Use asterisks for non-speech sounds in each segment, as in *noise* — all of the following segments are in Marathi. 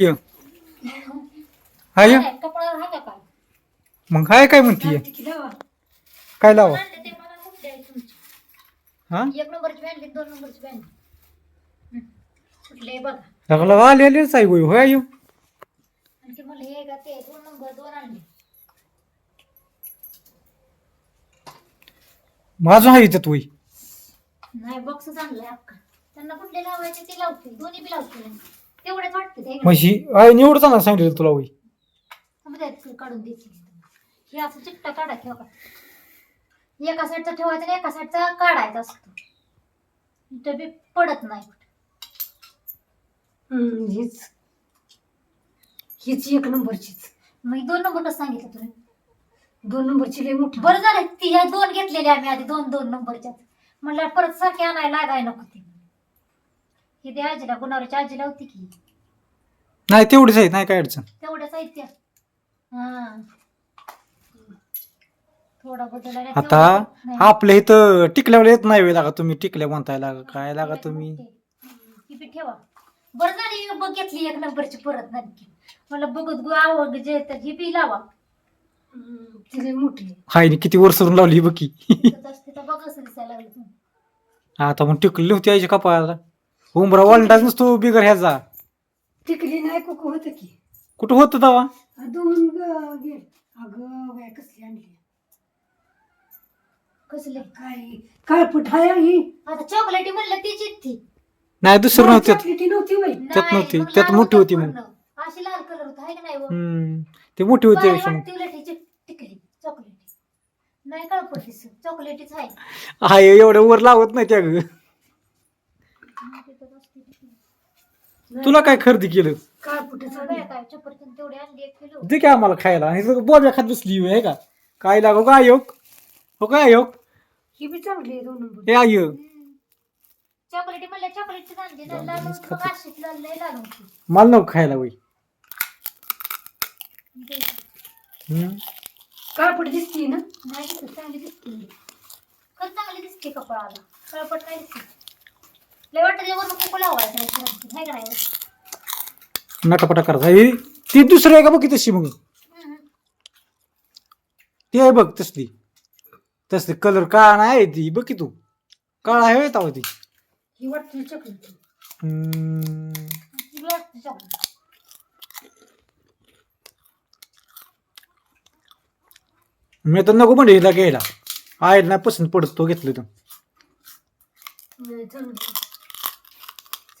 य. हाय काय, कपाळावर हा काय मग काय काय म्हणतीये काय लावा? आणले ते मला तुमची हा? एक नंबरची दोन नंबरची बॅनली कुठले बघा लागला आहे होय होय आणखी मला हे का ते दोन नंबर दोन आणले माझं आहे त्यात होय नाही बॉक्सच आणलाय अक्का त्यांना कुठले लावायचे ते लावतील. दोन्ही बी लावतील. तेवढेच वाटते ते. म्हशी आहे निवडता ना सांगितलं तुला समुद्रात काढून देतील हे असं चिकटा काढा ठेवा. एका साईडचा ठेवायचा आणि एका साईडचा काढायचा असतो. इथं बी पडत नाही हम्म, हीच. हीच एक नंबरचीच. मग हे दोन नंबर कसं सांगितलं तुला. दोन नंबरची लय मोठी. बरं झालं ती ह्या दोन घेतलेले आम्ही आधी दोन दोन नंबरच्या म्हणलं परत सारखी आणायला लागाय नको ती. ही ते आजीला गुणावरच्या आजीला होती की. नाही तेवढीच आहे नाही काय अडचण. तेवढं साहित्य हा. थोडा बदल आला आता नाही. आपल्या इथं टिकल्यावर येत नाही वेळ लागा तुम्ही टिकल्या म्हणताय लागा काय लागा तुम्ही? ही बी ठेवा. बरं झाली ही बघ घेतली एक नंबरची परत नक्की. मला बघत गो आवड जे तर ही बी लावा. हम्म, ती लय मोठी आहे. हाय नी किती वर्ष लावली ही बघी तिथं असते तर बघ कसं दिसायला लागलं तुम्ही. आता मग टिकली होती आईच्या कपाळाला. उमरा वालडाच नसतो बिगर ह्याचा. टिकली नाही कुक होत की. कुठं होतं तवा? दोन ग- गे. अगं बाय कसली आणली? कसले काय? काळपट हाय ही? आता चॉकलेटी म्हणलं तीच नाही दुसरं नव्हतं. चॉकलेटी नव्हती वय त्यात नव्हती, त्यात मोठी होती मग. अशी लाल कलर होता आहे का नाही व? हम्म. ते मोठी होती काय. वाटते टिकली चॉकलेटी नाही काळपट दिसत. चॉकलेटीच आहे. हाय एवढं वर लावत नाही त्या ग. तुला काय खरेदी केलं? काय आणली काय? चपरचंद तेवढे आणली एक किलो. दे काय आम्हाला खायला. आणि सगळं बोब्या खात बसली आहे का? काय लागो काय योग हो काय योग ही बी चांगली आहे दोन नंबर. हे आय चॉकलेटी म्हणलं चॉकलेटची आणली ना लाल मग अशीच लाल लय लाल होती. मला नको खायला वय दिसती ना? नाही दिसत चांगली दिसते खरं चांगली दिसते कपाळाला. कळपट नाही दिसते. लय वाटतं ते वरून कुकू लावायचं नाही का नाही? नटापटा करता ही ती दुसरी आहे का बघ की तशी मग? हम्म. ती आहे बघ तसली. तसली कलर काळा नाही आहे ती बघ की तू. काळा आहे येता ती. ही वाटते चॉकलेट हम्म. वाटते. मी तर नको म्हणजे हिला घ्यायला. आईला नाही पसंत पडत तो घेतलं तर.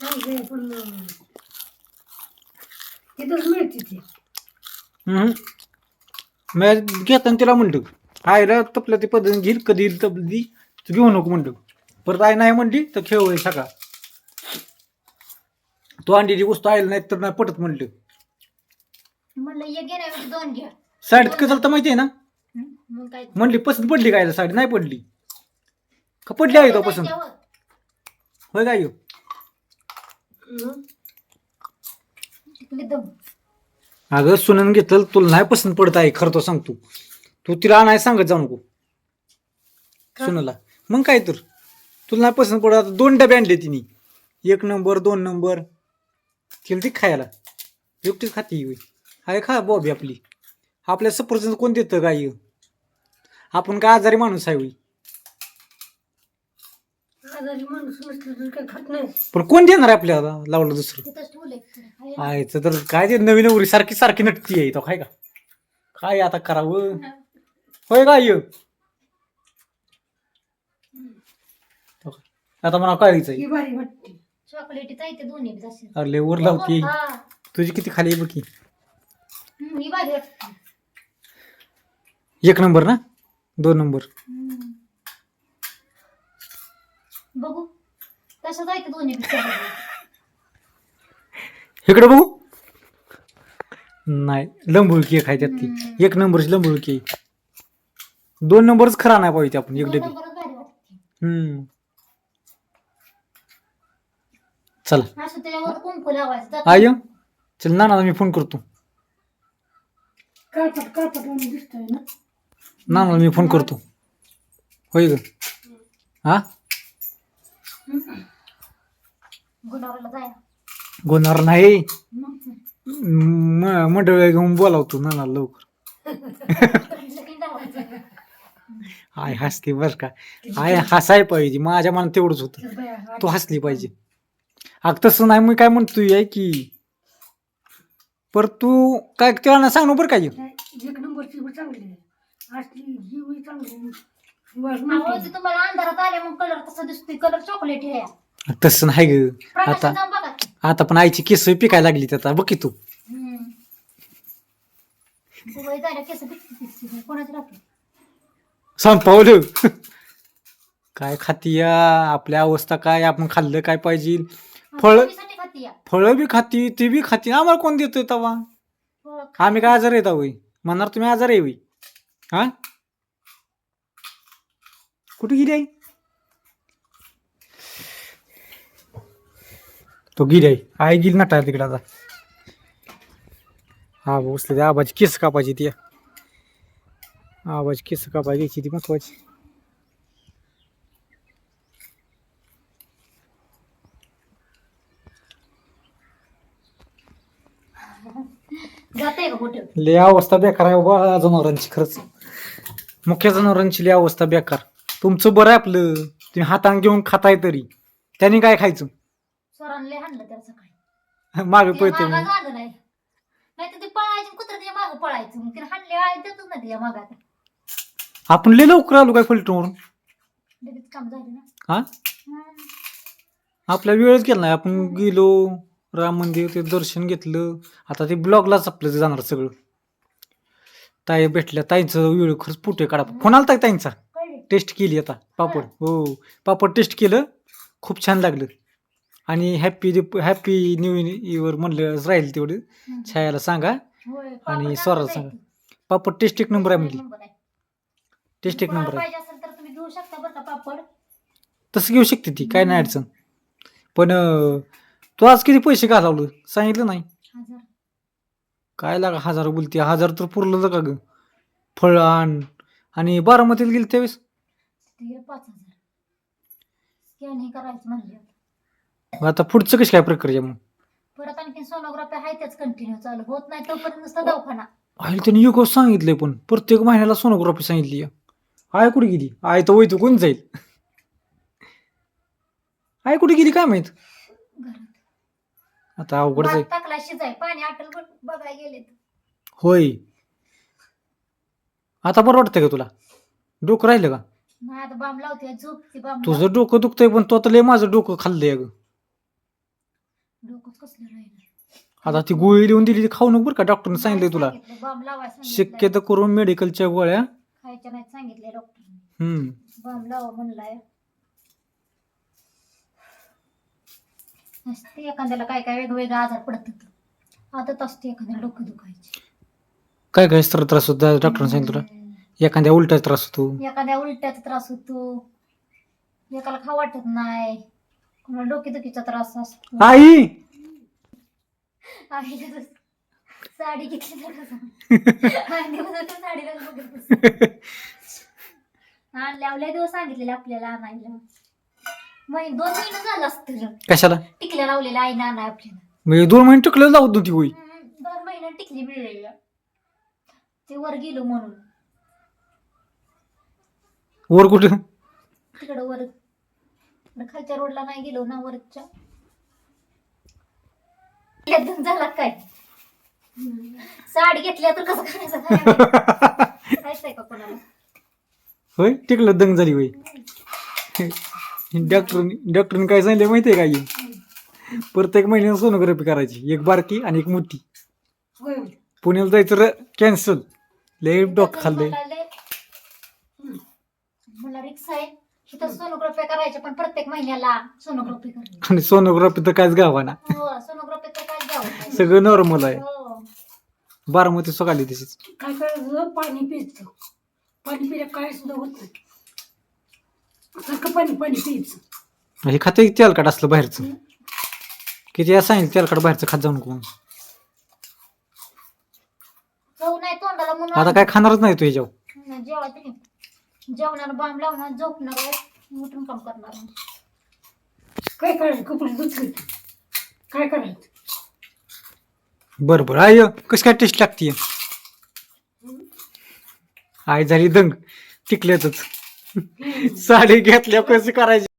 चांगलं पण तिथंच मिळते ती. घेताना तिला म्हणलं आईला तपल्या ती पद्धतीने घेईल कधी येईल तपली तू घेऊ नको म्हणलं. परत आई नाही म्हणली तर खेळ होईल सकाळ तू आणलेली वस्तू आईला नाही तर नाही पटत म्हणलं. म्हणलं एक घे नाही दोन घ्या साडीत कसं तर माहिती आहे ना? हम्म. मग काय? म्हणली पसंत पडली काय साडी? नाही पडली. का पडली आहे तो पसंत. होय काय हं. अगं सुनन घेतलं तुला नाही पसंत पडत आहे खरं तो सांगतो. तू तिला आणाय सांगत जाऊ नको? सुनला मग काय तर? तुला नाही पसंत पडत. आता दोन डबे आणले तिने. एक नंबर दोन नंबर. तिला ती खायला. एकटीच खाती होय हाय खा बॉबी आपली. आपल्या सफरचंद कोण देतं काय आपण काय आजारी माणूस आहे होय? आजारी माणूस नसलं तर काय खात नाही. पण कोण देणार आहे आपल्याला लावलं दुसरं? तिथंच ठेवलंय हाय. आयचं तर काय ते नवीन नवरी सारखी सारखी नटती आहे तो काय का? काय आता करावं? होय काय आता मला कळायचं ही भारी वाटते. चॉकलेटीच आहे ते दोन्ही बी तसे. अरे वर लावती. हा. तुझी किती खाली आहे बघ की. हम्म, ही भारी वाटते. एक नंबर ना? दोन नंबर. हम्म. बघू तसंच आहे दोन्ही चॉकलेटी. इकडे बघू. नाही लंबुळकी एक आहे त्यात ती. एक नंबरची लंबुळकी. दोन नंबरच खरा नाही पाहिजे आपण एक डबी. हम्म. चला. असं त्याच्यावर कुंकू लावायचं. जातं. आय चल ना मी फोन करतो. काळपट काळपट म्हणून दिसतोय ना. ना मी फोन करतो. होय ग. हा? जाया. गोणार नाही? म- मंडळ घेऊन बोलावतो ना लवकर. आय हसली बर का. आय हसाय पाहिजे. माझ्या मनात तेवढंच होतं. तू हसली पाहिजे. अग तसं नाही मी काय म्हणतोय आहे की. पर तू काय त्याला ना सांग ना बरं काय नाही, एक नंबरची बी चांगली आहे. असली ही बी चांगली. आहे. वास अहो, म्हणते. ते तुम्हाला अंधारात आले मग कलर तसा दिसतोय. कलर चॉकलेट आहे. तसं नाही ग. आता. आता पण आईची केस पिकायला लागली आता बघ की तू. संपवलं. काय खातीया? आपल्या अवस्था काय? आपण खाल्लं काय पाहिजे? फळ फळं बी खाती ते बी खाती. आम्हाला कोण देतोय तवा. आम्ही काय आजार येत होई म्हणणार तुम्ही आजार होई हा? कुठे गेली आई? तो गेली आई आई गेली नटा तिकडे आता. हा बसले ते आबाची केस कापायची ती. आबाची केस कापायची घ्यायची ती महत्वाची. जाते का कुठं? लय अवस्था बेकार आहे बाबा जनावरांची खरंच. मुख्य जनावरांची लय अवस्था बेकार. तुमचं बरं आहे आपलं. तुम्ही हाताने घेऊन खाताय तरी. त्याने काय खायचं? स्वरांना लय हाणलं त्याला सकाळी. मागे ते पळते मागं म्हणून. झालं नाही. नाही तर ते पळायचे कुत्र ते मागं पळायचं. मग तिने हाणले आहे देतच ना तिच्या मागात आपण लय लवकर आलो काय फलटून लगेच काम झालं ना. हा? हम्म. आपला वेळच गेला नाही. आपण गेलो राम मंदिर ते दर्शन घेतलं. आता ते ब्लॉगलाच आपलं ते जाणार सगळं. ताई भेटल्या. ताईंचं वेळ खरंच पुटे काढा. फोन आलता का ताईंचा? कळले. टेस्ट केली आता पापड. हो. पापड टेस्ट केलं. खूप छान लागलं. आणि हॅपी हॅपी न्यू इयर म्हणलं राहील तेवढं. हम्म. छायाला सांगा. होय, आणि स्वराला सांगा. आहे. पापड टेस्ट एक नंबर आहे एक म्हणली. नंबर आहे. टेस्ट एक नंबर आहे. पाहिजे असेल तर तुम्ही घेऊ शकता बरं का पापड. तसं घेऊ शकते ती काय नाही अडचण. पण अं, तू आज किती पैसे घालवलं? सांगितलं नाही. हजार. काय लागा हजार बोलते. हजार तर पुरलं का ग? फळ आण. आणि बारामतीला गेली त्यावेळेस? ते पाच हजार. स्कॅन हे करायचं म्हणले. मग आता पुढचं कशी काय प्रक्रिया मग? परत आणखी सोनोग्राफी आहे त्याच कंटिन्यू चालू. होत नाही तोपर्यंत नुसतं दवाखाना. आईला त्यांनी एक सांगितलंय पण प्रत्येक महिन्याला सोनोग्राफी सांगितली आय कुठे गेली? आय तर वैतू कोण जाईल. आय कुठे गेली काय माहीत? घरात. आता अवघड भात जाईल. टाकला शिजाय. पाणी आटल बघायला गेले होय. आता बरं वाटतंय का तुला? डोकं राहिलं का? नाही आता बाम लावते झोप ती बाम तुझं डोकं दुखतंय पण तो आता लय माझं डोकं खाल्लंय अगं. डोकंच कसलं राहिलं? आता ती गोळी लिहून दिली ती खाऊ नको बरं का डॉक्टरने सांगितलंय तुला. सांगितलं. शक्यतो करून मेडिकलच्या गोळ्या. खायच्या नाहीत सांगितले डॉक्टरने हम्म. बाम लावा म्हणलाय. असते एखाद्याला काय काय वेगवेगळे आजार पडतात. आता असते एखाद्याला डोकं दुखायचे. काय काय स्त्र- त्रास होता? डॉक्टरने सांगितलं तुला. हम्म. एखाद्या उलटा त्रास होतो. एखाद्या उलट्याचा त्रास होतो. एकाला खा वाटत नाही. कोणाला डोकेदुखीचा त्रास असतो आई! आहे तसं. साडी घेतली तर कसं? *laughs* आणि दिवसातून साडीला बघत बसते. आणल्या लय दिवस सांगितलेले आपल्याला आणायला. मग दोन महिने झालं असतं कशाला? टिकल्या लावलेल्या आईने आणाय आपल्याला. मी दोन महिने टिकलं लावत नव्हती होई. हम्म, दोन महिने टिकली मिळलेल्या ते वर गेलो म्हणून. वर कुठं? तिकडं वर खालच्या रोडला नाही गेलो ना वरच्या. झाला काय? साडी घेतल्या तर कसं करायचं? काय का कोणाला होय टिकलं दंग झाली होय. डॉक्टर डॉक्टरने काय सांगितलं माहितीये का आई? प्रत्येक महिन्याला सोनोग्राफी करायची. एक बारकी आणि एक मोठी. पुण्याला जायचं कॅन्सल लय डॉक्टर खाल्लंय मला लय- मला रिक्षा आहे इथं सोनोग्राफी करायचे पण प्रत्येक महिन्याला सोनोग्राफी करायची आणि सोनोग्राफी तर कायच गावाना हो सोनोग्राफी तर काय घ्यावं सगळं नॉर्मल आहे. हो. बारामती सकाळी तशीच काय करायचं पाणी पाणी पिल्या काय सुद्धा होत नाही. सारखं पाणी हे खाते तेलकट असलं बाहेरचं? किती वेळा सांगितलं तेलकट बाहेरचं खात जाऊ नको म्हणून. जाऊ नाही तोंडाला म्हणून आता काय खाणारच नाही तू ह्याच्यावर. जेवायचं जेवणार बाम लावणार झोपणार उठून काम करणार. काय करायचं? कपडे धुतले. काय करायचं? बरं बरं. आय कशी काय टेस्ट लागते? आई झाली दंग. टिकल्यातच साडी घेतल्या कसं करायची?